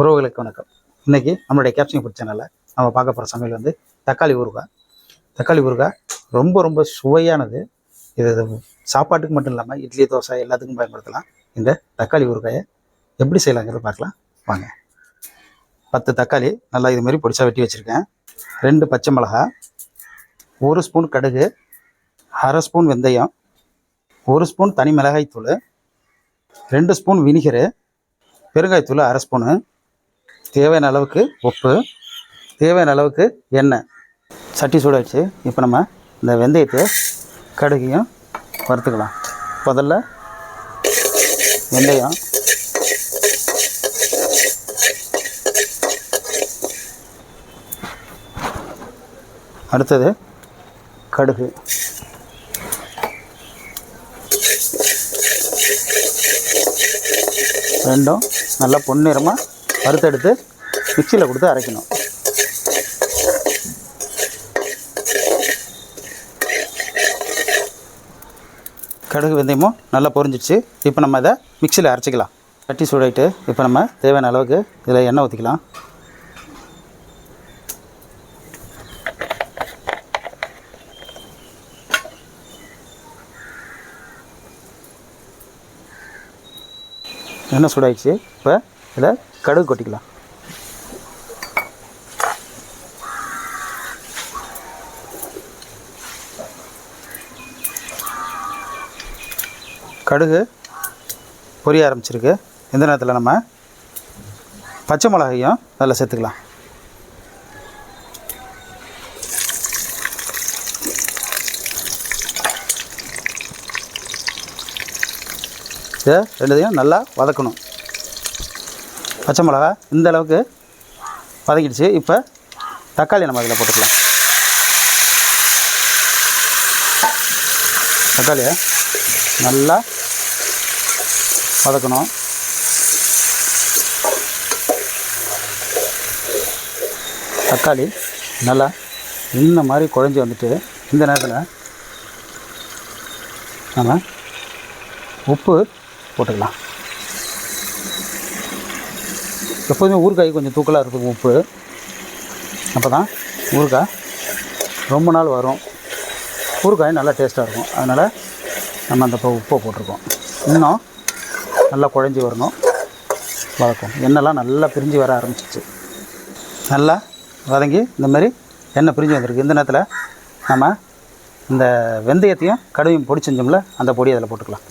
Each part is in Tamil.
உறவுகளுக்கு வணக்கம். இன்றைக்கி நம்மளுடைய கேப்சிங் ஃபுட் சேனலில் நம்ம பார்க்க போகிற சமையல் வந்து தக்காளி ஊறுகாய். தக்காளி ஊறுகாய் ரொம்ப ரொம்ப சுவையானது. இது சாப்பாட்டுக்கு மட்டும் இல்லாமல் இட்லி தோசை எல்லாத்துக்கும் பயன்படுத்தலாம். இந்த தக்காளி ஊறுகாயை எப்படி செய்யலாங்கிறத பார்க்கலாம். வாங்க. பத்து தக்காளி நல்லா இது மாதிரி வெட்டி வச்சுருக்கேன். ரெண்டு பச்சை மிளகா ஒரு ஸ்பூன் கடுகு அரை ஸ்பூன் வெந்தயம் ஒரு ஸ்பூன் தனி மிளகாய் தூள் ரெண்டு ஸ்பூன் வினிகரு பெருங்காயத்தூள் அரை ஸ்பூனு தேவையான அளவுக்கு உப்பு தேவையான அளவுக்கு எண்ணெய். சட்டி சூடாச்சு. இப்போ நம்ம இந்த வெந்தயத்தை கடுகையும் வறுத்துக்கலாம். முதல்ல வெந்தயம். அடுத்தது கடுகு. ரெண்டும் நல்லா பொன்னிறமாக வறுத்தெடுத்து மிக்சியில் கொடுத்து அரைக்கணும். கடுகு வெந்தயமும் நல்லா பொரிஞ்சிடுச்சு. இப்போ நம்ம இதை மிக்சியில் அரைச்சிக்கலாம். கட்டி சூடாயிட்டு இப்போ நம்ம தேவையான அளவுக்கு இதில் எண்ணெய் ஊற்றிக்கலாம் எண்ணெய் சூடாயிடுச்சு. இப்போ இதில் கடுகு கொட்டிக்கலாம். கடுகு பொரிய ஆரம்பிச்சிருக்கு. இந்த நேரத்தில் நம்ம பச்சை மிளகாயும் அதில் சேர்த்துக்கலாம். இதை ரெண்டுத்தையும் நல்லா வதக்கணும். பச்சை மிளகா இந்த அளவுக்கு வதக்கிடுச்சு. இப்போ தக்காளி நம்ம அதில் போட்டுக்கலாம். தக்காளியை நல்லா வதக்கணும். தக்காளி நல்லா இந்த மாதிரி குழஞ்சி வந்துட்டு இந்த நேரத்தில் நம்ம உப்பு போட்டுக்கலாம். எப்போதுமே ஊறுகாய் கொஞ்சம் தூக்கலாக இருக்கும் உப்பு. அப்போ தான் ஊறுகாய் ரொம்ப நாள் வரும். ஊறுகாய் நல்லா டேஸ்ட்டாக இருக்கும். அதனால் நம்ம அந்த உப்பை போட்டிருக்கோம். இன்னும் நல்லா குழஞ்சி வரணும். வதக்கும். எண்ணெய்லாம் நல்லா பிரிஞ்சு வர ஆரம்பிச்சிச்சு நல்லா வதங்கி இந்த மாதிரி எண்ணெய் பிரிஞ்சு வந்திருக்கு. இந்த நேரத்தில் நம்ம இந்த வெந்தயத்தையும் கடுவையும் பொடி செஞ்சோம்ல அந்த பொடி அதில் போட்டுக்கலாம்.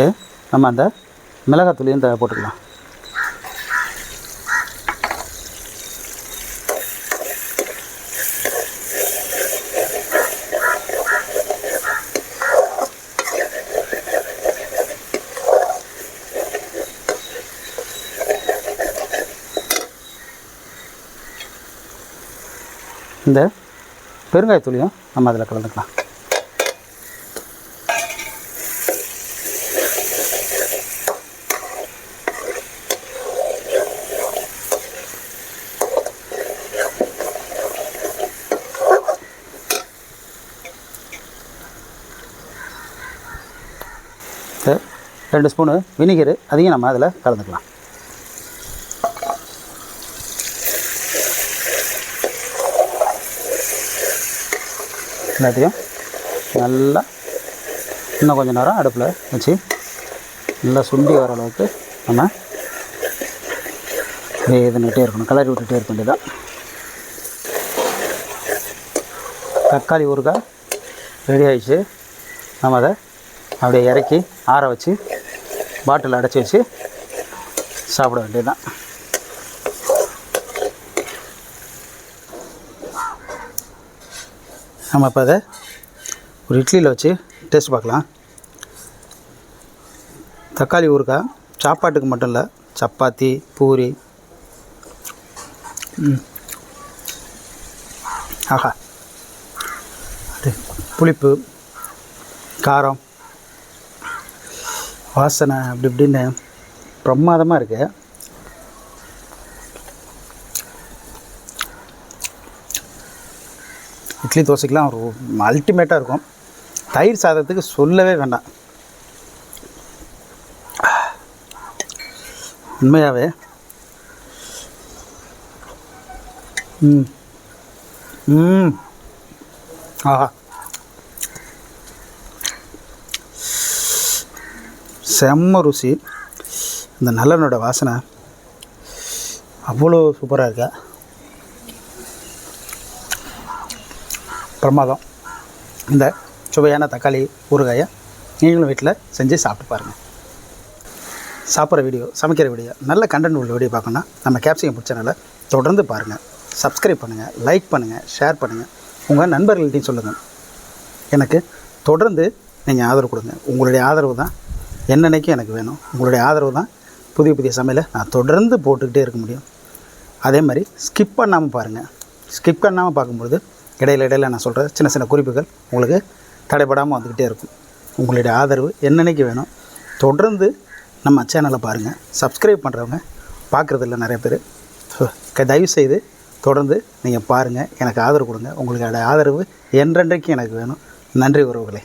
இப்படி நம்ம அந்த மிளகாத்தூளையும் தேவை போட்டுக்கலாம். இந்த பெருங்காயத்தூளையும் நம்ம அதில் கலந்துக்கலாம். ரெண்டு ஸ்பூனு வினிகரு. அதையும் நம்ம அதில் கலந்துக்கலாம். எல்லாத்தையும் நல்லா இன்னும் கொஞ்சம் நேரம் அடுப்பில் வச்சு நல்லா சுண்டி வர அளவுக்கு நம்ம வேதனிட்டே இருக்கணும். கலரி விட்டுட்டே இருக்க வேண்டியதான் தக்காளி ஊறுகாய் ரெடி ஆயிடுச்சு. நம்ம அதை அப்படியே இறக்கி ஆற வச்சு பாட்டில் அடைச்சி வச்சு சாப்பிட வேண்டியதுதான். நம்ம இப்போ அதை ஒரு இட்லியில் வச்சு டேஸ்ட் பார்க்கலாம். தக்காளி ஊறுக்காய் சாப்பாட்டுக்கு மட்டும் இல்லை சப்பாத்தி பூரி. ஆஹா. அது புளிப்பு காரம். வாசனை அப்படி இப்படின்னு பிரமாதமாக இருக்குது இட்லி தோசைக்கெலாம் ஒரு அல்டிமேட்டாக இருக்கும். தயிர் சாதத்துக்கு சொல்லவே வேண்டாம். உண்மையாகவே ம். ம். ஆஹா. செம்ம ருசி. இந்த நல்லெண்ணோட வாசனை அவ்வளோ சூப்பராக இருக்கா? பிரமாதம். இந்த சுவையான தக்காளி ஊறுகாயை நீங்களும் வீட்டில் செஞ்சு சாப்பிட்டு பாருங்கள் சாப்பிட்ற வீடியோ சமைக்கிற வீடியோ நல்ல கண்டென்ட் உள்ள வீடியோ பார்க்கணுன்னா நம்ம கேப்சிகம் பிடிச்சனால தொடர்ந்து பாருங்கள் சப்ஸ்கிரைப் பண்ணுங்கள் லைக் பண்ணுங்கள் ஷேர் பண்ணுங்கள் உங்கள் நண்பர்கள்ட்டையும் சொல்லுங்கள் எனக்கு தொடர்ந்து நீங்கள் ஆதரவு கொடுங்க. உங்களுடைய ஆதரவு தான் என்னன்னைக்கும் எனக்கு வேணும். உங்களுடைய ஆதரவு தான் புதிய புதிய சமையலை நான் தொடர்ந்து போட்டுக்கிட்டே இருக்க முடியும். அதே மாதிரி ஸ்கிப் பண்ணாமல் பாருங்கள் ஸ்கிப் பண்ணாமல் பார்க்கும்பொழுது இடையில இடையில நான் சொல்கிற சின்ன சின்ன குறிப்புகள் உங்களுக்கு தடைபடாமல் வந்துக்கிட்டே இருக்கும். உங்களுடைய ஆதரவு என்னன்னைக்கு வேணும்? தொடர்ந்து நம்ம சேனலை பாருங்கள் சப்ஸ்கிரைப் பண்ணுறவங்க பார்க்குறதில்ல நிறைய பேர். ஸோ தயவு செய்து தொடர்ந்து நீங்கள் பாருங்கள் எனக்கு ஆதரவு கொடுங்க. உங்களுடைய ஆதரவு என்றென்றைக்கும் எனக்கு வேணும். நன்றி உறவுகளே.